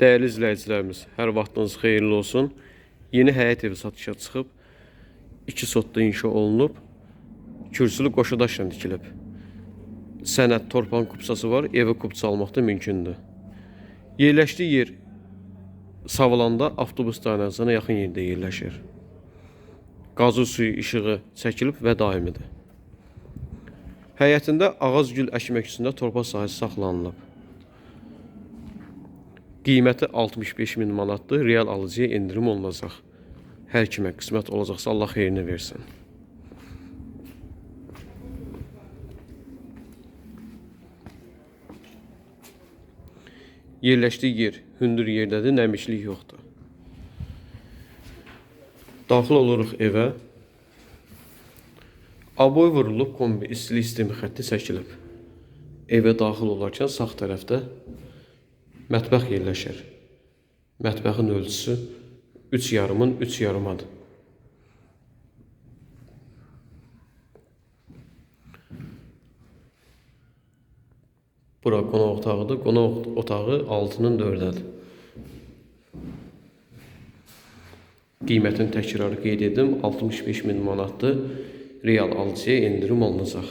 Değerli izləyicilərimiz, hər vaxtınız xeyirli olsun. Yeni həyət evi satışa çıxıb, iki sotda inşa olunub, kürsülü qoşadaşla tikilib. Sənəd torpağın kupçası var, evi kupça almaq da mümkündür. Yerləşdiyi yer Savalanda avtobus dayanacağına yaxın yerdə yerləşir. Qazı suyu işığı çəkilib və daimidir. Həyətində ağac gül əkmək üstündə torpaq sahəsi saxlanılıb. Qiyməti 65 min manatdır. Real alıcıya endirim olunacaq. Hər kimə qismət olacaqsa Allah xeyrini versin. Yerləşdiyi yer hündür yerdədir, nəmişlik yoxdur. Daxil oluruq evə. Aboy vurulub, kombi istili sistemi xətti çəkilib. Evə daxil olarkən sağ tərəfdə mətbəx yerləşir. Mətbəxin ölçüsü 3 yarımın 3 yarımadır. Bura qonaq otağıdır. Qonaq otağı 6-nın 4-dədir. Qiymətini təkrar qeyd edim, 65 min manatdır. Real alıcıya endirim olunacaq.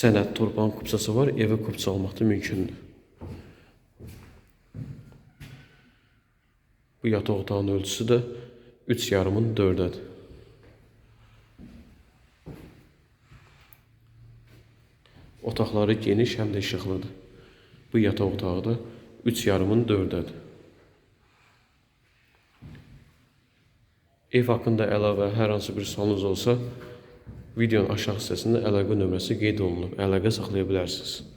Sənəd torpağın kupçası var, evə kupça almaq da mümkündür. Bu yataq otağının ölçüsü də 3 yarımın 4-dədir. Otaqları geniş, həm də işıqlıdır. Bu yataq otağı da 3 yarımın 4-dədir. Ev haqqında əlavə hər hansı bir sualınız olsa, videonun aşağı hissəsində əlaqə nömrəsi qeyd olunub. Əlaqə saxlaya bilərsiniz.